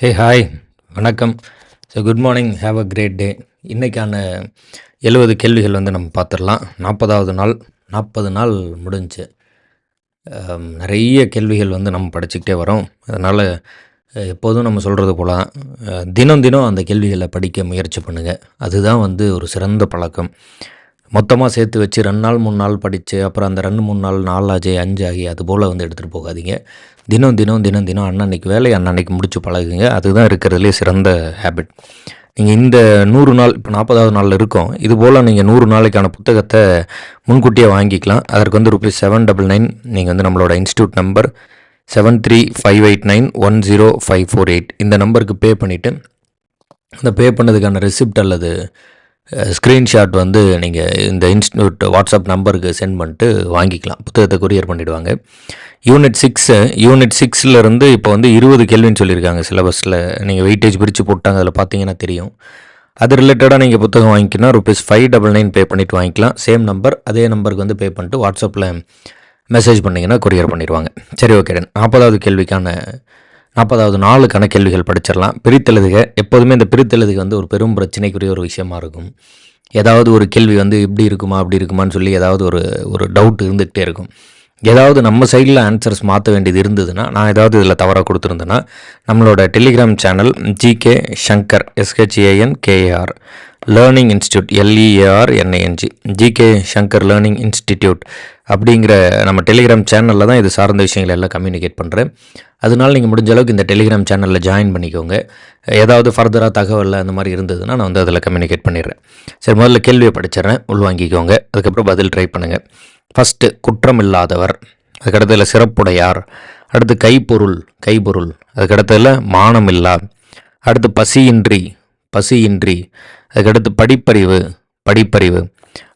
ஹே hi வணக்கம். So good morning have a great day இன்றைக்கான எழுபது கேள்விகள் வந்து நம்ம பார்த்துடலாம். நாற்பதாவது நாள் நாற்பது நாள் முடிஞ்சு. நிறைய கேள்விகள் வந்து நம்ம படிச்சுக்கிட்டே வரோம். அதனால் எப்போதும் நம்ம சொல்கிறது போல் தினம் தினம் அந்த கேள்விகளை படிக்க முயற்சி பண்ணுங்கள் அதுதான் வந்து ஒரு சிறந்த பழக்கம். மொத்தமாக சேர்த்து வச்சு ரெண்டு நாள் மூணு நாள் படித்து அப்புறம் அந்த ரெண்டு மூணு நாள் நாலாஜி அஞ்சு ஆகி அது போல் வந்து எடுத்துகிட்டு போகாதீங்க. தினம் தினம் தினம் தினம் அன்னன்னைக்கு வேலையை அன்னன்னைக்கு முடிச்சு பழகுங்க. அதுதான் இருக்கிறதுலே சிறந்த ஹேபிட் நீங்கள் இந்த நூறு நாள் இப்போ நாற்பதாவது நாளில் இருக்கோம். இது போல் நீங்கள் நூறு நாளைக்கான புத்தகத்தை முன்கூட்டியே வாங்கிக்கலாம். அதற்கு வந்து ருபீஸ் செவன் டபுள் நைன் நீங்கள் வந்து நம்மளோட institute number seven three five eight nine one zero five four eight இந்த நம்பருக்கு பே பண்ணிவிட்டு அந்த பே பண்ணதுக்கான ரெசிப்ட் அல்லது ஸ்க்ரீன்ஷாட் வந்து நீங்கள் இந்த இன்ஸ்டியூட் வாட்ஸ்அப் நம்பருக்கு சென்ட் பண்ணிட்டு வாங்கிக்கலாம். புத்தகத்தை கொரியர் பண்ணிவிடுவாங்க யூனிட் சிக்ஸு யூனிட் சிக்ஸ்லேருந்து இப்போ வந்து இருபது கேள்வின்னு சொல்லியிருக்காங்க சிலபஸில் நீங்கள் வெயிட்டேஜ் பிரித்து போட்டாங்க அதில் பார்த்தீங்கன்னா தெரியும். அது ரிலேட்டடாக நீங்கள் புத்தகம் வாங்கிக்கினா rupees five double nine pay பண்ணிவிட்டு வாங்கிக்கலாம். சேம் நம்பர் அதே நம்பருக்கு வந்து பே பண்ணிட்டு வாட்ஸ்அப்பில் மெசேஜ் பண்ணிங்கன்னா கொரியர் பண்ணிடுவாங்க. சரி ஓகே நாற்பதாவது கேள்விக்கான நாற்பதாவது நாலுக்கான கேள்விகள் படிச்சிடலாம். பிரித்தெழுதுக. எப்போதுமே இந்த பிரித்தெழுதுக வந்து ஒரு பெரும் பிரச்சனைக்குரிய ஒரு விஷயமா இருக்கும். ஏதாவது ஒரு கேள்வி வந்து இப்படி இருக்குமா அப்படி இருக்குமான்னு சொல்லி ஏதாவது ஒரு ஒரு டவுட் இருந்துகிட்டே இருக்கும். ஏதாவது நம்ம சைடில் ஆன்சர்ஸ் மாற்ற வேண்டியது இருந்ததுன்னா நான் ஏதாவது இதில் தவறாக கொடுத்துருந்தேன்னா நம்மளோட Telegram channel GK Shankar SHAN KAR learning institute LEAR NANG GK Shankar learning institute அப்படிங்கிற நம்ம டெலிகிராம் சேனலில் தான் இது சார்ந்த விஷயங்களை எல்லாம் கம்யூனிகேட் பண்ணுறேன் அதனால நீங்கள் முடிஞ்ச அளவுக்கு இந்த டெலிகிராம் சேனலில் ஜாயின் பண்ணிக்கோங்க. ஏதாவது ஃபர்தராக தகவல் அந்த மாதிரி இருந்ததுன்னா நான் வந்து அதில் கம்யூனிகேட் பண்ணிடுறேன். சரி முதல்ல கேள்வியை படிச்சிடுறேன். உள்வாங்கிக்கோங்க. அதுக்கப்புறம் பதில் ட்ரை பண்ணுங்கள் ஃபஸ்ட்டு குற்றமில்லாதவர் அதுக்கடுத்ததுல சிறப்புடையார். அடுத்து கைப்பொருள் கைப்பொருள் அதுக்கடுத்ததுல மானம் இல்லா அடுத்து பசியின்றி பசியின்றி அதுக்கடுத்து படிப்பறிவு படிப்பறிவு.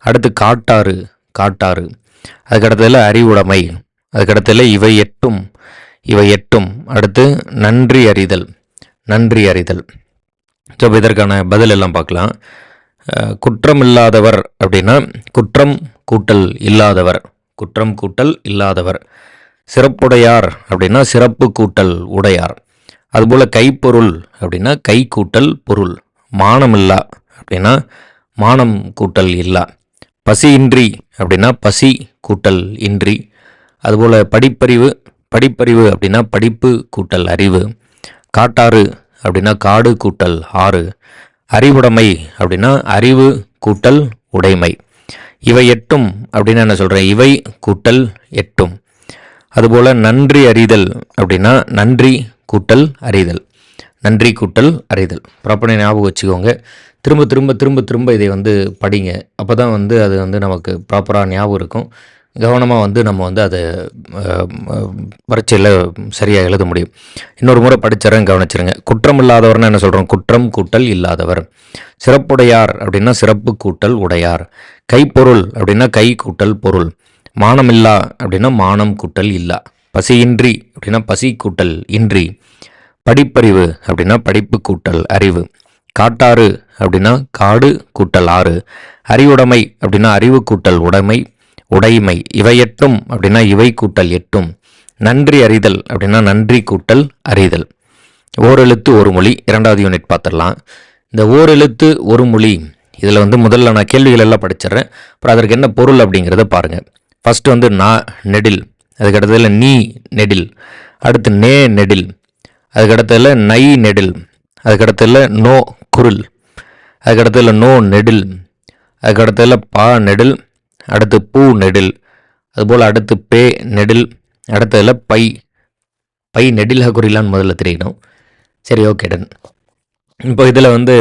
அடுத்து காட்டாறு காட்டாறு அதுக்கடுத்ததில் அறிவுடைமை அதுக்கடுத்ததுல இவை எட்டும் இவை எட்டும். அடுத்து நன்றி அறிதல் நன்றி அறிதல் ஸோ இப்போ இதற்கான பதில் எல்லாம் பார்க்கலாம். குற்றம் இல்லாதவர் அப்படின்னா குற்றம் கூட்டல் இல்லாதவர். குற்றம் கூட்டல் இல்லாதவர். சிறப்புடையார் அப்படின்னா சிறப்பு கூட்டல் உடையார். அதுபோல் கைப்பொருள் அப்படின்னா கை கூட்டல் பொருள். மானமில்லா அப்படின்னா மானம் கூட்டல் இல்லா. பசியின்றி அப்படின்னா பசி கூட்டல் இன்றி. அதுபோல் படிப்பறிவு படிப்பறிவு அப்படின்னா படிப்பு கூட்டல் அறிவு. காட்டாறு அப்படின்னா காடு கூட்டல் ஆறு. அறிவுடைமை அப்படின்னா அறிவு கூட்டல் உடைமை. இவை எட்டும் அப்படின்னு என்ன சொல்கிறேன் இவை கூட்டல் எட்டும். அதுபோல் நன்றி அறிதல் அப்படின்னா நன்றி கூட்டல் அறிதல். நன்றி கூட்டல் அறிதல். ப்ராப்பராக ஞாபகம் வச்சுக்கோங்க. திரும்ப திரும்ப திரும்ப திரும்ப இதை வந்து படிங்க. அப்போ தான் வந்து அது வந்து நமக்கு ப்ராப்பராக ஞாபகம் இருக்கும். கவனமாக வந்து நம்ம வந்து அதை பரீட்சையில் சரியாக எழுத முடியும். இன்னொரு முறை படிச்சிடறேன் கவனிச்சிருங்க. குற்றம் இல்லாதவர்னு என்ன சொல்கிறோம் குற்றம் கூட்டல் இல்லாதவர். சிறப்புடையார் அப்படின்னா சிறப்பு கூட்டல் உடையார். கைப்பொருள் அப்படின்னா கை கூட்டல் பொருள். மானமில்லா அப்படின்னா மானம் கூட்டல் இல்லா. பசியின்றி அப்படின்னா பசி கூட்டல் இன்றி. படிப்பறிவு அப்படின்னா படிப்பு கூட்டல் அறிவு. காட்டாறு அப்படின்னா காடு கூட்டல் ஆறு. அறிவுடைமை அப்படின்னா அறிவு கூட்டல் உடைமை. உடைமை. இவை எட்டும் அப்படின்னா இவை கூட்டல் எட்டும். நன்றி அறிதல் அப்படின்னா நன்றி கூட்டல் அறிதல். ஓரெழுத்து ஒரு மொழி. இரண்டாவது யூனிட் பார்த்துடலாம். இந்த ஓரெழுத்து ஒரு மொழி. இதில் வந்து முதல்ல நான் கேள்விகள் எல்லாம் படிச்சிடுறேன். அப்புறம் அதற்கு என்ன பொருள் அப்படிங்கிறத பாருங்கள் ஃபஸ்ட்டு வந்து நா நெடில். அதுக்கடுத்ததில் நீ நெடில். அடுத்து நே நெடில். அதுக்கடுத்ததில் நை நெடில். அதுக்கடுத்ததில் நோ குரில். அதுக்கடுத்ததில் நோ நெடில். அதுக்கடுத்ததில் பா நெடில். அடுத்து பூ நெடில் அதுபோல் அடுத்து பே நெடில் அடுத்ததுல பை பை நெடிலாக குறிலான்னு முதல்ல தெரியணும். சரி ஓகே டன் இப்போ இதில் வந்து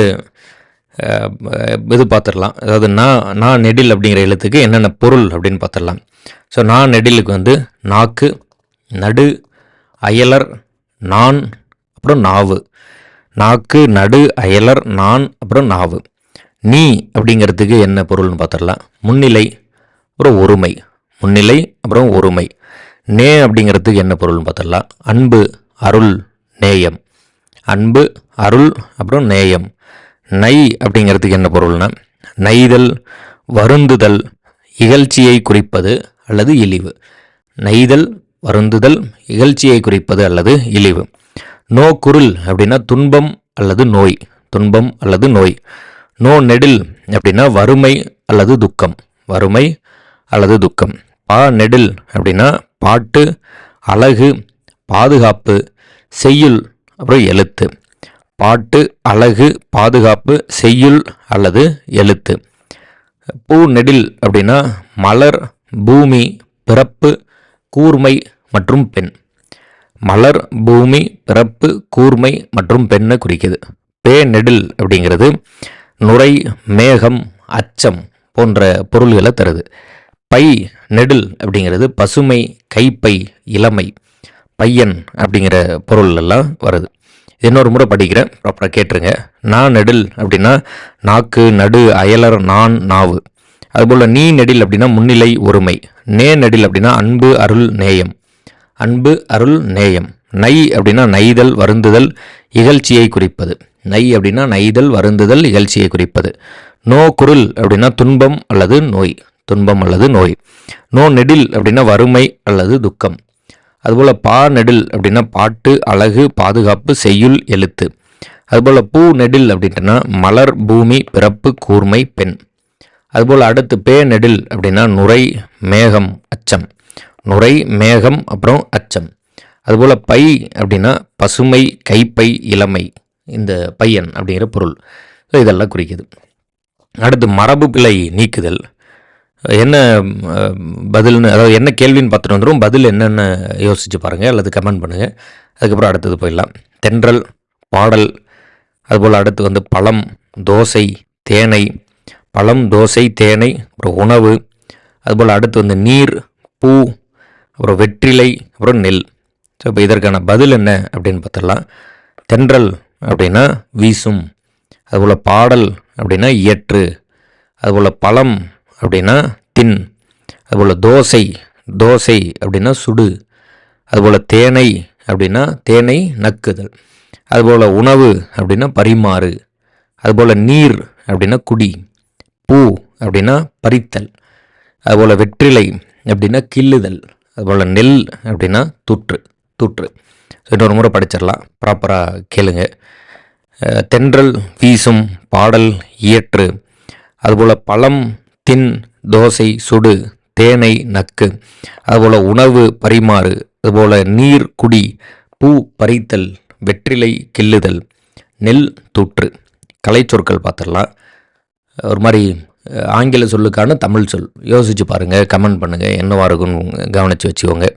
இது பார்த்துடலாம். அதாவது நான் நான் நெடில் அப்படிங்கிற எழுத்துக்கு என்னென்ன பொருள் அப்படின்னு பார்த்துடலாம். ஸோ நான் நெடிலுக்கு வந்து நாக்கு நடு அயலர் நான் அப்புறம் நாவு. நாக்கு நடு அயலர் நான் அப்புறம் நாவு. நீ அப்படிங்கிறதுக்கு என்ன பொருள்னு பார்த்துடலாம். முன்னிலை அப்புறம் ஒருமை முன்னிலை அப்புறம் ஒருமை. நே அப்படிங்கிறதுக்கு என்ன பொருள்னு பார்த்துடலாம் அன்பு அருள் நேயம். அன்பு அருள் அப்புறம் நேயம். நை அப்படிங்கிறதுக்கு என்ன பொருள்னா நெய்தல் வருந்துதல் இகழ்ச்சியை குறிப்பது அல்லது இழிவு. நெய்தல் வருந்துதல் இகழ்ச்சியை குறிப்பது அல்லது இழிவு. நோ குருள் அப்படின்னா துன்பம் அல்லது நோய் துன்பம் அல்லது நோய். நோ நெடில் அப்படின்னா வறுமை அல்லது துக்கம். வறுமை அல்லது துக்கம். பா நெடில் அப்படின்னா பாட்டு அழகு பாதுகாப்பு செய்யுள் அப்புறம் எழுத்து. பாட்டு அழகு பாதுகாப்பு செய்யுள் அல்லது எழுத்து. பூ நெடில் அப்படின்னா மலர் பூமி பிறப்பு கூர்மை மற்றும் பெண். மலர் பூமி பிறப்பு கூர்மை மற்றும் பெண்ணை குறிக்குது. பே நெடில் அப்படிங்கிறது நுரை மேகம் அச்சம் போன்ற பொருள்களை தருது. பை நெடில் அப்படிங்கிறது பசுமை கைப்பை இளமை பையன் அப்படிங்கிற பொருள் எல்லாம் வருது இன்னொரு முறை படிக்கிறேன். ப்ராப்பராக கேட்டுருங்க. நான் நெடில் அப்படின்னா நாக்கு நடு அயலர் நான் நாவு. அதுபோல் நீ நெடில் அப்படின்னா முன்னிலை ஒருமை. நே நெடில் அப்படின்னா அன்பு அருள் நேயம். அன்பு அருள் நேயம். நை அப்படின்னா நைதல் வருந்துதல் இகழ்ச்சியை குறிப்பது. நை அப்படின்னா நைதல் வருந்துதல் இகழ்ச்சியை குறிப்பது. நோ குருள் அப்படின்னா துன்பம் அல்லது நோய். துன்பம் அல்லது நோய். நோ நெடில் அப்படின்னா வறுமை அல்லது துக்கம். அதுபோல் பா நெடில் அப்படின்னா பாட்டு அழகு பாதுகாப்பு செய்யுள் எழுத்து. அதுபோல் பூ நெடில் அப்படின்ட்டுனா மலர் பூமி பிறப்பு கூர்மை பெண். அதுபோல் அடுத்து பே நெடில் அப்படின்னா நுரை மேகம் அச்சம். நுரை மேகம் அப்புறம் அச்சம். அதுபோல் பை அப்படின்னா பசுமை கைப்பை இளமை. இந்த பையன் அப்படிங்கிற பொருள். இதெல்லாம் குறிக்குது. அடுத்து மரபு பிழை நீக்குதல். என்ன பதில்னு அதாவது என்ன கேள்வின்னு பார்த்துட்டு வந்துடும் பதில் என்னென்னு யோசிச்சு பாருங்கள் அல்லது கமெண்ட் பண்ணுங்கள் அதுக்கப்புறம் அடுத்தது போயிடலாம். தென்றல் பாடல் அதுபோல் அடுத்து வந்து பழம் தோசை தேனை பழம் தோசை தேனை அப்புறம் உணவு அதுபோல் அடுத்து வந்து நீர் பூ அப்புறம் வெற்றிலை அப்புறம் நெல். ஸோ இப்போ இதற்கான பதில் என்ன அப்படின்னு பார்த்துடலாம். தென்றல் அப்படின்னா வீசும் அதுபோல் பாடல் அப்படின்னா இயற்று அதுபோல் பழம் அப்படின்னா தின் அதுபோல் தோசை தோசை அப்படின்னா சுடு அதுபோல் தேனை அப்படின்னா தேனை நக்குதல் அதுபோல் உணவு அப்படின்னா பரிமாறு அதுபோல் நீர் அப்படின்னா குடி பூ அப்படின்னா பறித்தல் அதுபோல் வெற்றிலை அப்படின்னா கிள்ளுதல் அதுபோல் நெல் அப்படின்னா தூற்று தூற்று. ஸோ இன்னொரு முறை படிச்சிடலாம் ப்ராப்பராக கேளுங்க. தென்றல் வீசும் பாடல் இயற்று அதுபோல் பழம் தின் தோசை சுடு தேனை நக்கு. அதுபோல் உணவு பரிமாறு அதுபோல் நீர் குடி பூ பறித்தல் வெற்றிலை கிள்ளுதல் நெல் தூற்று. கலைச்சொற்கள் பார்த்துடலாம். ஒரு மாதிரி ஆங்கில சொல்லுக்கான தமிழ் சொல். யோசிச்சு பாருங்கள் கமெண்ட் பண்ணுங்கள் என்னவாக இருக்குன்னு கவனித்து வச்சுக்கோங்க.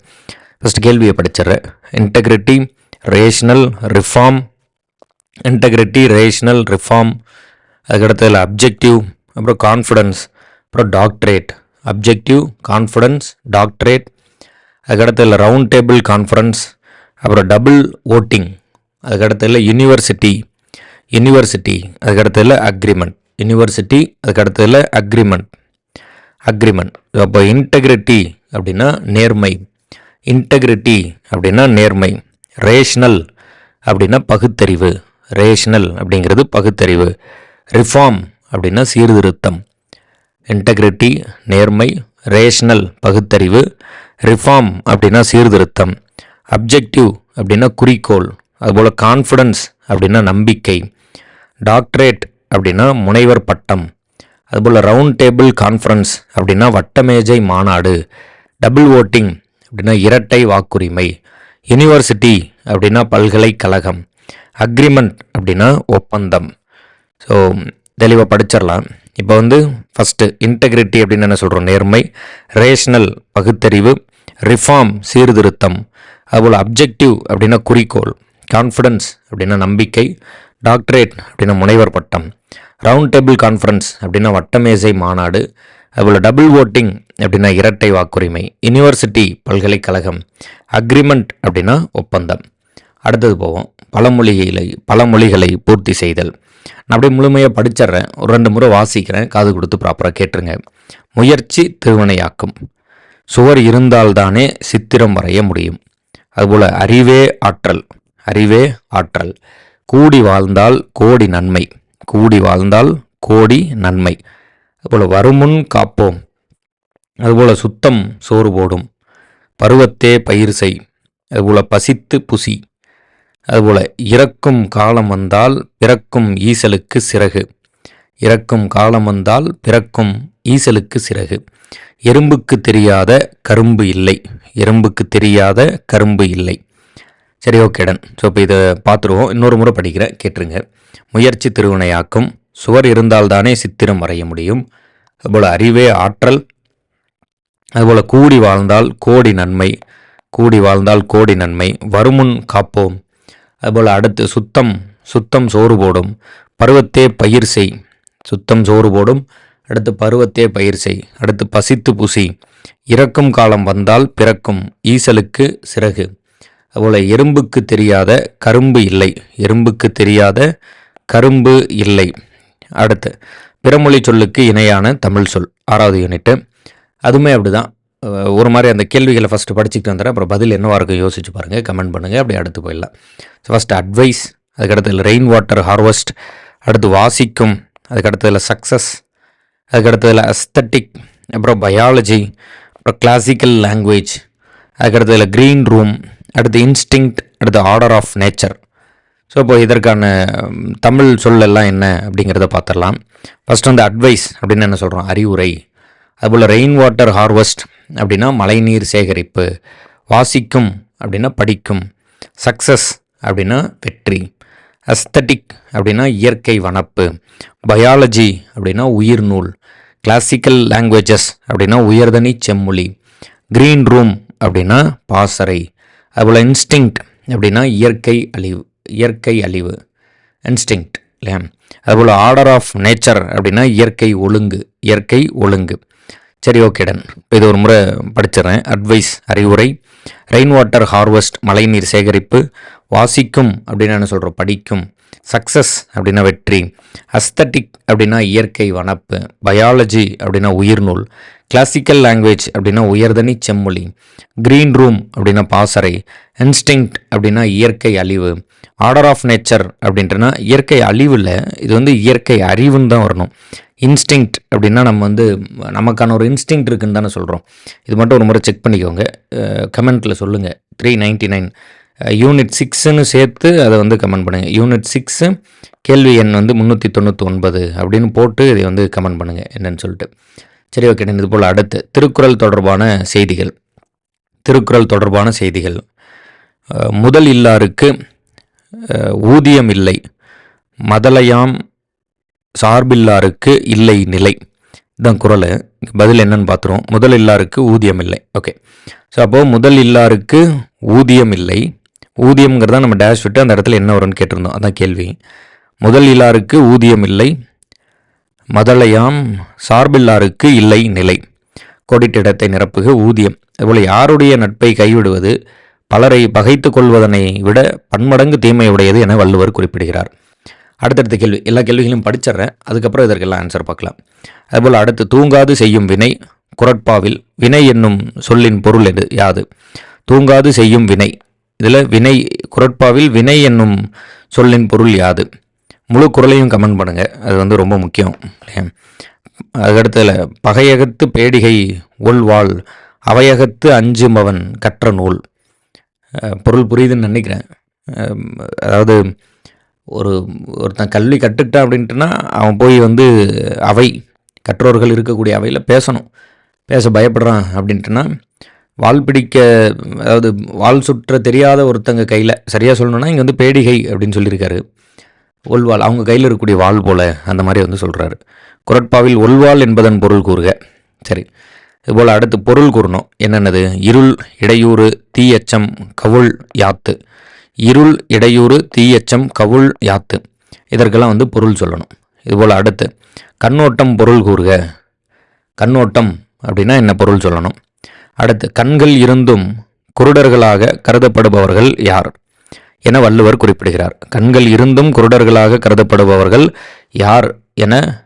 ஃபஸ்ட் கேள்வியை படிச்சிடுறேன். Integrity rational reform integrity rational reform அதுக்கடுத்ததில் objective அப்புறம் கான்ஃபிடன்ஸ் அப்புறம் டாக்டரேட் அப்ஜெக்டிவ் கான்ஃபிடன்ஸ் டாக்டரேட் அதுக்கடுத்ததில் ரவுண்ட் டேபிள் கான்ஃபரன்ஸ் அப்புறம் டபுள் ஓட்டிங் அதுக்கடுத்ததில் யூனிவர்சிட்டி யூனிவர்சிட்டி அதுக்கடுத்ததில் அக்ரிமெண்ட் யூனிவர்சிட்டி அதுக்கடுத்ததில் அக்ரிமெண்ட் அக்ரிமெண்ட் அப்போ இன்டெகிரிட்டி அப்படின்னா நேர்மை. இன்டெகிரிட்டி அப்படின்னா நேர்மை. ரேஷ்னல் அப்படின்னா பகுத்தறிவு. ரேஷ்னல் அப்படிங்கிறது பகுத்தறிவு. ரிஃபார்ம் அப்படின்னா சீர்திருத்தம். இன்டெகிரிட்டி நேர்மை ரேஷனல் பகுத்தறிவு ரிஃபார்ம் அப்படின்னா சீர்திருத்தம் அப்ஜெக்டிவ் அப்படின்னா குறிக்கோள் அதுபோல் கான்ஃபிடன்ஸ் அப்படின்னா நம்பிக்கை டாக்டரேட் அப்படின்னா முனைவர் பட்டம் அதுபோல் ரவுண்ட் டேபிள் கான்ஃபரன்ஸ் அப்படின்னா வட்டமேஜை மாநாடு டபுள் ஓட்டிங் அப்படின்னா இரட்டை வாக்குரிமை யுனிவர்சிட்டி அப்படின்னா பல்கலைக்கழகம் அக்ரிமெண்ட் அப்படின்னா ஒப்பந்தம். ஸோ தெளிவாக படிச்சிடலாம். இப்போ வந்து ஃபஸ்ட்டு இன்டெகிரிட்டி அப்படின்னு என்ன சொல்கிறோம் நேர்மை ரேஷனல் பகுத்தறிவு ரிஃபார்ம் சீர்திருத்தம் அதுபோல் அப்ஜெக்டிவ் அப்படின்னா குறிக்கோள் கான்ஃபிடன்ஸ் அப்படின்னா நம்பிக்கை டாக்டரேட் அப்படின்னா முனைவர் பட்டம் ரவுண்ட் டேபிள் கான்ஃபரன்ஸ் அப்படின்னா வட்டமேசை மாநாடு அதுபோல் டபுள் ஓட்டிங் அப்படின்னா இரட்டை வாக்குரிமை யுனிவர்சிட்டி பல்கலைக்கழகம் அக்ரிமெண்ட் அப்படின்னா ஒப்பந்தம். அடுத்தது போவோம். பழமொழிகளை பழமொழிகளை பூர்த்தி செய்தல். நான் அப்படியே முழுமையாக படிச்சிடுறேன். ஒரு ரெண்டு முறை வாசிக்கிறேன். காது கொடுத்து ப்ராப்பராக கேட்டுருங்க. முயற்சி திருவினையாக்கும். சுவர் இருந்தால்தானே சித்திரம் வரைய முடியும். அதுபோல் அறிவே ஆற்றல். அறிவே ஆற்றல். கூடி வாழ்ந்தால் கோடி நன்மை. கூடி வாழ்ந்தால் கோடி நன்மை. அதுபோல் வருமுன் காப்போம். அதுபோல் சுத்தம் சோறு போடும். பருவத்தே பயிர் செய். அதுபோல் பசித்து புசி. அதுபோல் இறக்கும் காலம் வந்தால் பிறக்கும் ஈசலுக்கு சிறகு. இறக்கும் காலம் வந்தால் பிறக்கும் ஈசலுக்கு சிறகு. எறும்புக்கு தெரியாத கரும்பு இல்லை. எறும்புக்கு தெரியாத கரும்பு இல்லை. சரி ஓகேடன் ஸோ இப்போ இதை பார்த்துருவோம். இன்னொரு முறை படிக்கிறேன் கேட்டுருங்க. முயற்சி திருவினையாக்கும் சுவர் இருந்தால்தானே சித்திரம் வரைய முடியும். அதுபோல் அறிவே ஆற்றல். அதுபோல் கூடி வாழ்ந்தால் கோடி நன்மை. கூடி வாழ்ந்தால் கோடி நன்மை. வருமுன் காப்போம். அதுபோல் அடுத்து சுத்தம் சுத்தம் சோறு போடும். பருவத்தே பயிர் செய். சுத்தம் சோறு போடும். அடுத்து பருவத்தே பயிர் செய். அடுத்து பசித்து புசி. இறக்கும் காலம் வந்தால் பிறக்கும். ஈசலுக்கு சிறகு. அதுபோல் எறும்புக்கு தெரியாத கரும்பு இல்லை. எறும்புக்கு தெரியாத கரும்பு இல்லை. அடுத்து பிறமொழி சொல்லுக்கு இணையான தமிழ் சொல். ஆறாவது யூனிட்டு. அதுவுமே அப்படிதான். ஒரு மாதிரி அந்த கேள்விகளை ஃபஸ்ட்டு படிச்சுக்கிட்டு வந்துடுறேன். அப்புறம் பதில் என்னவாக இருக்கும் யோசிச்சு பாருங்கள் கமெண்ட் பண்ணுங்கள் அப்படியே அடுத்து போயிடலாம். ஸோ ஃபஸ்ட்டு அட்வைஸ் அதுக்கடுத்ததில் ரெயின் வாட்டர் ஹார்வெஸ்ட் அடுத்து வாசிக்கும் அதுக்கடுத்ததில் சக்ஸஸ் அதுக்கடுத்ததில் அஸ்தட்டிக் அப்புறம் பயாலஜி அப்புறம் கிளாசிக்கல் லாங்குவேஜ் அதுக்கடுத்ததில் க்ரீன் ரூம் அடுத்து இன்ஸ்டிங்க்ட் அடுத்து ஆர்டர் ஆஃப் நேச்சர் ஸோ இப்போ இதற்கான தமிழ் சொல்லெல்லாம் என்ன அப்படிங்கிறத பார்த்துடலாம். ஃபஸ்ட் வந்து அட்வைஸ் அப்படின்னு என்ன சொல்கிறோம் அறிவுரை. அதுபோல் ரெயின் வாட்டர் ஹார்வெஸ்ட் அப்படின்னா மழைநீர் சேகரிப்பு வாசிக்கும் அப்படின்னா படிக்கும் சக்ஸஸ் அப்படின்னா வெற்றி அஸ்தட்டிக் அப்படின்னா இயற்கை வனப்பு பயாலஜி அப்படின்னா உயிர் நூல் கிளாசிக்கல் லாங்குவேஜஸ் அப்படின்னா உயர்தனி செம்மொழி க்ரீன் ரூம் அப்படின்னா பாசறை அதுபோல் இன்ஸ்டிங்க்ட் அப்படின்னா இயற்கை அழிவு இயற்கை அழிவு இன்ஸ்டிங்க்ட் இல்லையா? அதுபோல் ஆர்டர் ஆஃப் நேச்சர் அப்படின்னா இயற்கை ஒழுங்கு இயற்கை ஒழுங்கு. சரி ஓகேடன் இப்போ இது ஒரு முறை படிச்சிடுறேன். அட்வைஸ் அறிவுரை. ரெயின் வாட்டர் ஹார்வெஸ்ட் மழைநீர் சேகரிப்பு. வாசிக்கும் அப்படின்னு என்ன சொல்கிறோம் படிக்கும். சக்ஸஸ் அப்படின்னா வெற்றி. அஸ்தட்டிக் அப்படின்னா இயற்கை வனப்பு. பயாலஜி அப்படின்னா உயிர்நூல் கிளாசிக்கல் லாங்குவேஜ் அப்படின்னா உயர்தனி செம்மொழி. க்ரீன் ரூம் அப்படின்னா பாசறை. இன்ஸ்டிங்க்ட் அப்படின்னா இயற்கை அழிவு. ஆர்டர் ஆஃப் நேச்சர் அப்படின்றனா இயற்கை அழிவில் இது வந்து இயற்கை அறிவுன்னு தான் வரணும். இன்ஸ்டிங்க்ட் அப்படின்னா நம்ம வந்து நமக்கான ஒரு இன்ஸ்டிங்க்ட் இருக்குன்னு தானே சொல்கிறோம் இது மட்டும் ஒரு முறை செக் பண்ணிக்கோங்க. கமெண்ட்டில் சொல்லுங்கள் த்ரீ நைன்ட்டி நைன் யூனிட் சிக்ஸுன்னு சேர்த்து அதை வந்து கமெண்ட் பண்ணுங்கள் யூனிட் சிக்ஸு கேள்வி எண் வந்து முந்நூற்றி தொண்ணூற்றி ஒன்பது அப்படின்னு போட்டு இதை வந்து கமெண்ட் பண்ணுங்கள் என்னன்னு சொல்லிட்டு. சரி ஓகே. இது போல் அடுத்து. திருக்குறள் தொடர்பான செய்திகள். திருக்குறள் தொடர்பான செய்திகள். முதல் இல்லாருக்கு ஊதியம் இல்லை. மதலையாம் சார்பில்லாருக்கு இல்லை நிலை. இதுதான் குரல் பதில் என்னன்னு பார்த்துருவோம் முதல் இல்லாருக்கு ஊதியம் இல்லை. ஓகே. ஸோ அப்போது முதல் இல்லாருக்கு ஊதியம் இல்லை. ஊதியம்ங்கிறதா நம்ம டேஷ் விட்டு அந்த இடத்துல என்ன வரும்னு கேட்டிருந்தோம். அதான் கேள்வி. முதல் இல்லாருக்கு ஊதியம் இல்லை. மதலையாம் சார்பில்லாருக்கு இல்லை நிலை. கோடிட்ட இடத்தை நிரப்புக ஊதியம். அதுபோல் யாருடைய நட்பை கைவிடுவது பலரை பகைத்து கொள்வதனை விட பன்மடங்கு தீமையுடையது என வள்ளுவர் குறிப்பிடுகிறார். அடுத்தடுத்த கேள்வி எல்லா கேள்விகளையும் படிச்சிடுறேன். அதுக்கப்புறம் இதற்கெல்லாம் ஆன்சர் பார்க்கலாம். அதுபோல் அடுத்து தூங்காது செய்யும் வினை குரட்பாவில் வினை என்னும் சொல்லின் பொருள் எது யாது? தூங்காது செய்யும் வினை. இதில் வினை குரட்பாவில் வினை என்னும் சொல்லின் பொருள் யாது? முழு குரலையும் கமெண்ட் பண்ணுங்கள் அது வந்து ரொம்ப முக்கியம். இல்லையா அதுக்கடுத்ததில் பகையகத்து பேடிகை உள்வாள் அவையகத்து அஞ்சுமவன் கற்ற நூல். பொருள் புரியுதுன்னு நினைக்கிறேன். அதாவது ஒரு ஒருத்தன் கல்வி கற்றுக்கிட்டான் அப்படின்ட்டுனா அவன் போய் வந்து அவை கற்றோர்கள் இருக்கக்கூடிய அவையில் பேசணும். பேச பயப்படுறான் அப்படின்ட்டுனா வால் பிடிக்க அதாவது வால் சுற்ற தெரியாத ஒருத்தங்க கையில் சரியாக சொல்லணும்னா இங்கே வந்து பேடிகை அப்படின்னு சொல்லியிருக்காரு. ஒல்வாள் அவங்க கையில் இருக்கக்கூடிய வாள் போல அந்த மாதிரி வந்து சொல்கிறாரு குரட்பாவில் ஒல்வாள் என்பதன் பொருள் கூறுக. சரி. இதுபோல் அடுத்து பொருள் கூறணும். என்னென்னது? இருள் இடையூறு தீயச்சம் கவுள் யாத்து. இருள் இடையூறு தீயச்சம் கவுள் யாத்து. இதற்கெல்லாம் வந்து பொருள் சொல்லணும். இதுபோல் அடுத்து கண்ணோட்டம் பொருள் கூறுக. கண்ணோட்டம் அப்படின்னா என்ன பொருள் சொல்லணும்? அடுத்து கண்கள் இருந்தும் குருடர்களாக கருதப்படுபவர்கள் யார்? என வள்ளுவர் குறிப்பிடுகிறார். கண்கள் இருந்தும் குருடர்களாக கருதப்படுபவர்கள் யார் என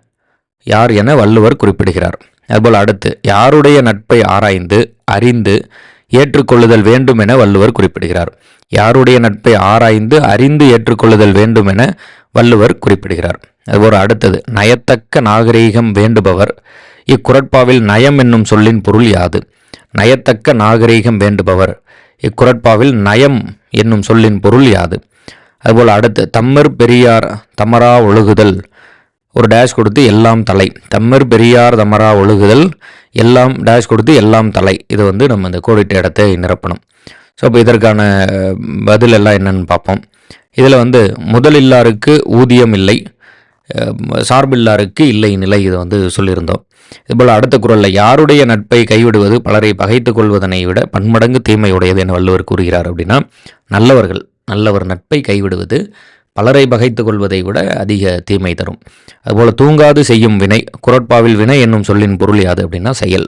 யார் என வள்ளுவர் குறிப்பிடுகிறார். அதுபோல் அடுத்து யாருடைய நட்பை ஆராய்ந்து அறிந்து ஏற்றுக்கொள்ளுதல் வேண்டும் என வள்ளுவர் குறிப்பிடுகிறார். யாருடைய நட்பை ஆராய்ந்து அறிந்து ஏற்றுக்கொள்ளுதல் வேண்டும் என வள்ளுவர் குறிப்பிடுகிறார். அதுபோல் அடுத்தது நயத்தக்க நாகரீகம் வேண்டுபவர். இக்குரட்பாவில் நயம் என்னும் சொல்லின் பொருள் யாது? நயத்தக்க நாகரீகம் வேண்டுபவர். இக்குரட்பாவில் நயம் என்னும் சொல்லின் பொருள் யாது? அதுபோல் அடுத்து தம்மர் பெரியார் தமரா ஒழுகுதல். ஒரு டேஷ் கொடுத்து எல்லாம் தலை. தம்மர் பெரியார் தமரா ஒழுகுதல் எல்லாம் டேஷ் கொடுத்து எல்லாம் தலை. இது வந்து நம்ம இந்த கோடிட்ட இடத்தை நிரப்பணும். ஸோ இப்போ இதற்கான பதில் எல்லாம் என்னன்னு பார்ப்போம். இதில் வந்து முதலில்லாருக்கு ஊதியம் இல்லை சார்பில்லாருக்கு இல்லை நிலை இதை வந்து சொல்லியிருந்தோம். இதுபோல் அடுத்த குரலில் யாருடைய நட்பை கைவிடுவது பலரை பகைத்து கொள்வதனை விட பன்மடங்கு தீமையுடையது என வள்ளுவர் கூறுகிறார் அப்படின்னா நல்லவர்கள் நல்லவர் நட்பை கைவிடுவது பலரை பகைத்து கொள்வதை விட அதிக தீமை தரும். அதுபோல் தூங்காது செய்யும் வினை குரட்பாவில் வினை என்னும் சொல்லின் பொருள் யாது அப்படின்னா செயல்.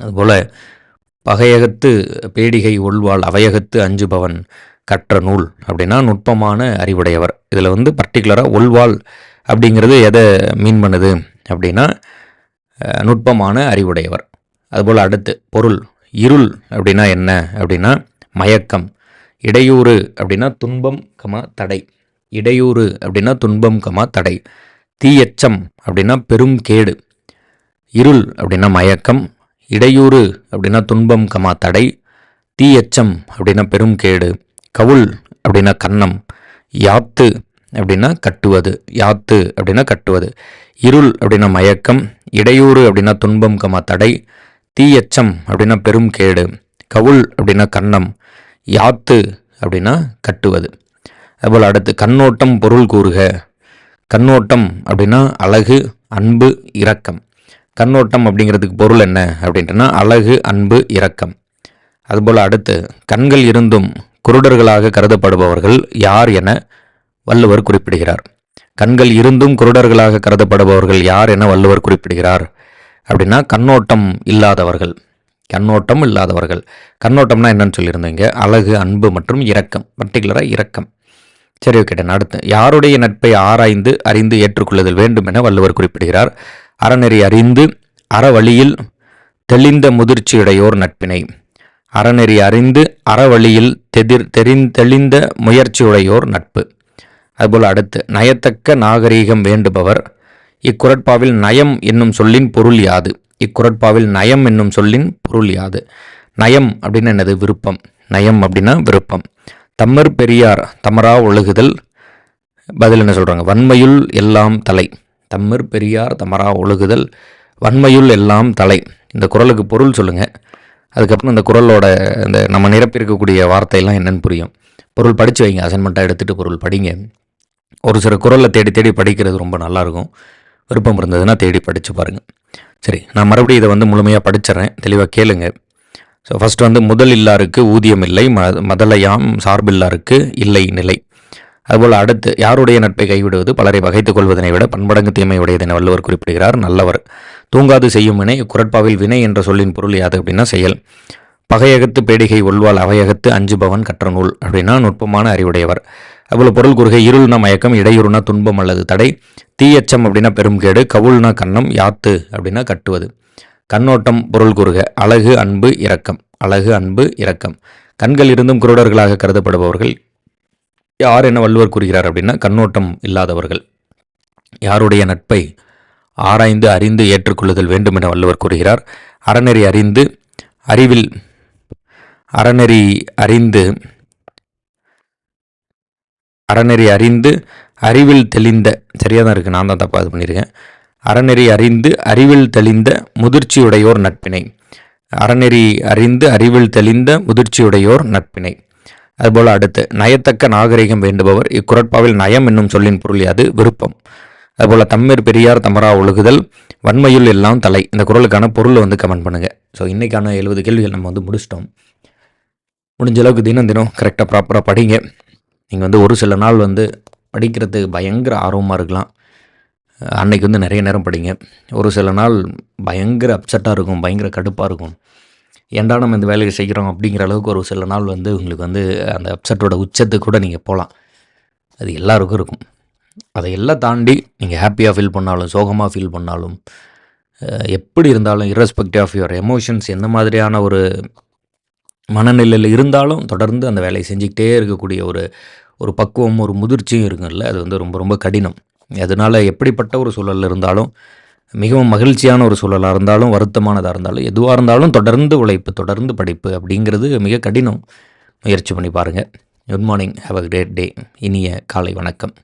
அதுபோல் பகையகத்து பேடிகை உள்வாள் அவையகத்து அஞ்சுபவன் கற்ற நூல் அப்படின்னா நுட்பமான அறிவுடையவர். இதில் வந்து பர்டிகுலராக உள்வாள் அப்படிங்கிறது எதை மீன் பண்ணுது அப்படின்னா நுட்பமான அறிவுடையவர். அதுபோல் அடுத்து பொருள் இருள் அப்படின்னா என்ன அப்படின்னா மயக்கம் இடையூறு அப்படின்னா துன்பம் கமா தடை. இடையூறு அப்படின்னா துன்பம் கமா தடை. தீயச்சம் அப்படின்னா பெரும் கேடு. இருள் அப்படின்னா மயக்கம். இடையூறு அப்படின்னா துன்பம் கமா தடை. தீயச்சம் அப்படின்னா பெரும் கேடு. கவுள் அப்படின்னா கன்னம் யாத்து அப்படின்னா கட்டுவது. யாத்து அப்படின்னா கட்டுவது. இருள் அப்படின்னா மயக்கம். இடையூறு அப்படின்னா துன்பம் கமா தடை. தீயச்சம் அப்படின்னா பெரும் கேடு. கவுள் அப்படின்னா கன்னம் யாத்து அப்படின்னா கட்டுவது. அதுபோல் அடுத்து கண்ணோட்டம் பொருள் கூறுக. கண்ணோட்டம் அப்படின்னா அழகு அன்பு இரக்கம். கண்ணோட்டம் அப்படிங்கிறதுக்கு பொருள் என்ன அப்படின்ட்டுனா அழகு அன்பு இரக்கம். அதுபோல் அடுத்து கண்கள் இருந்தும் குருடர்களாக கருதப்படுபவர்கள் யார் என வள்ளுவர் குறிப்பிடுகிறார். கண்கள் இருந்தும் குருடர்களாக கருதப்படுபவர்கள் யார் என வள்ளுவர் குறிப்பிடுகிறார். அப்படின்னா கண்ணோட்டம் இல்லாதவர்கள். கண்ணோட்டம் இல்லாதவர்கள். கண்ணோட்டம்னா என்னன்னு சொல்லியிருந்தீங்க. அழகு அன்பு மற்றும் இரக்கம். பர்டிகுலராக இரக்கம். சரி ஓகே அடுத்து யாருடைய நட்பை ஆராய்ந்து அறிந்து ஏற்றுக்கொள்ளுதல் வேண்டும் என வள்ளுவர் குறிப்பிடுகிறார். அறநெறி அறிந்து அறவழியில் தெளிந்த முதிர்ச்சியுடையோர் நட்பினை. அறநெறி அறிந்து அறவழியில் தெதிர் தெரிந் தெளிந்த முயற்சியுடையோர் நட்பு. அதுபோல் அடுத்து நயத்தக்க நாகரீகம் வேண்டுபவர். இக்குரட்பாவில் நயம் என்னும் சொல்லின் பொருள் யாது? இக்குரட்பாவில் நயம் என்னும் சொல்லின் பொருள் யாது? நயம் அப்படின்னு என்னது? விருப்பம். நயம் அப்படின்னா விருப்பம். தம்மர் பெரியார் தமரா ஒழுகுதல். பதில் என்ன சொல்கிறாங்க வன்மையுள் எல்லாம் தலை. தம்மர் பெரியார் தமரா ஒழுகுதல். வன்மையுள் எல்லாம் தலை. இந்த குரலுக்கு பொருள் சொல்லுங்கள் அதுக்கப்புறம் இந்த குறளோட இந்த நம்ம நிரப்பியிருக்கக்கூடிய வார்த்தையெல்லாம் என்னென்னு புரியும். பொருள் படித்து வைங்க. அசைன்மெண்ட்டாக எடுத்துகிட்டு பொருள் படிங்க. ஒரு சில குறளை தேடி தேடி படிக்கிறது ரொம்ப நல்லாயிருக்கும். விருப்பம் இருந்ததுன்னா தேடி படித்து பாருங்கள் சரி நான் மறுபடியும் இதை வந்து முழுமையாக படிச்சிடுறேன். தெளிவாக கேளுங்கள் ஸோ ஃபஸ்ட் வந்து முதல் இல்லாருக்கு ஊதியம் இல்லை ம மதலையாம் சார்பில்லாருக்கு இல்லை நிலை. அதுபோல் அடுத்து யாருடைய நட்பை கைவிடுவது? பலரை வகைத்துக் கொள்வதனை விட பன்மடங்கு தீமையுடையது என வள்ளுவர் குறிப்பிடுகிறார். நல்லவர். தூங்காது செய்யும் வினை குரட்பாவில் வினை என்ற சொல்லின் பொருள் யாது அப்படின்னா செயல். பகையகத்து பேடிகை ஒல்வாள் அவையகத்து அஞ்சுபவன் கற்ற நூல் அப்படின்னா நுட்பமான அறிவுடையவர். அதுபோல் பொருள் குறுகை இருள்னா மயக்கம் இடையூறுனா துன்பம் அல்லது தடை. தீயச்சம் அப்படின்னா பெரும்கேடு கவுள்னா கன்னம் யாத்து அப்படின்னா கட்டுவது. கண்ணோட்டம் பொருள் கூறுக. அழகு அன்பு இரக்கம். அழகு அன்பு இரக்கம். கண்கள் இருந்தும் குருடர்களாக கருதப்படுபவர்கள். யார் என்ன வள்ளுவர் கூறுகிறார் அப்படின்னா கண்ணோட்டம் இல்லாதவர்கள். யாருடைய நட்பை ஆராய்ந்து அறிந்து ஏற்றுக்கொள்ளுதல் வேண்டும் என வள்ளுவர் கூறுகிறார். அறநெறி அறிந்து அறிவில் அறநெறி அறிந்து அறநெறி அறிந்து அறிவில் தெளிந்த சரியாக தான் இருக்குது நான் தான் தப்பாக இது பண்ணியிருக்கேன். அறநெறி அறிந்து அறிவில் தெளிந்த முதிர்ச்சியுடையோர் நட்பினை. அறநெறி அறிந்து அறிவில் தெளிந்த முதிர்ச்சியுடையோர் நட்பினை. அதுபோல் அடுத்து நயத்தக்க நாகரிகம் வேண்டுபவர். இக்குரட்பாவில் நயம் என்னும் சொல்லின் பொருள் அது விருப்பம். அதுபோல் தம்மீர் பெரியார் தமரா ஒழுகுதல் வன்மையுள் எல்லாம் தலை. இந்த குரலுக்கான பொருளை வந்து கமெண்ட் பண்ணுங்கள் ஸோ இன்றைக்கான எழுபது கேள்விகள் நம்ம வந்து முடிச்சிட்டோம். முடிஞ்ச அளவுக்கு தினம் தினம் கரெக்டாக ப்ராப்பராக படிங்க. நீங்கள் வந்து ஒரு சில நாள் வந்து படிக்கிறதுக்கு பயங்கர ஆர்வமாக இருக்கலாம். அன்னைக்கு வந்து நிறைய நேரம் படிங்க. ஒரு சில நாள் பயங்கர அப்செட்டாக இருக்கும் பயங்கர கடுப்பாக இருக்கும். ஏண்டா நம்ம இந்த வேலையை செய்கிறோம் அப்படிங்கிற அளவுக்கு ஒரு சில நாள் வந்து உங்களுக்கு வந்து அந்த அப்செட்டோட உச்சத்துக்கு கூட நீங்கள் போகலாம் அது எல்லாருக்கும் இருக்கும். அதையெல்லாம் தாண்டி நீங்கள் ஹாப்பியாக ஃபீல் பண்ணாலும் சோகமாக ஃபீல் பண்ணாலும் எப்படி இருந்தாலும் irrespective ஆஃப் யுவர் எமோஷன்ஸ் எந்த மாதிரியான ஒரு மனநிலையில் இருந்தாலும் தொடர்ந்து அந்த வேலையை செஞ்சுக்கிட்டே இருக்கக்கூடிய ஒரு ஒரு பக்குவம் ஒரு முதிர்ச்சியும் இருக்குல்ல அது வந்து ரொம்ப ரொம்ப கடினம். அதனால் எப்படிப்பட்ட ஒரு சூழலில் இருந்தாலும் மிகவும் மகிழ்ச்சியான ஒரு சூழலாக இருந்தாலும் வருத்தமானதாக இருந்தாலும் எதுவாக இருந்தாலும் தொடர்ந்து உழைப்பு தொடர்ந்து படிப்பு அப்படிங்கிறது மிக கடினம் முயற்சி பண்ணி பாருங்கள் good morning have a great day இனிய காலை வணக்கம்.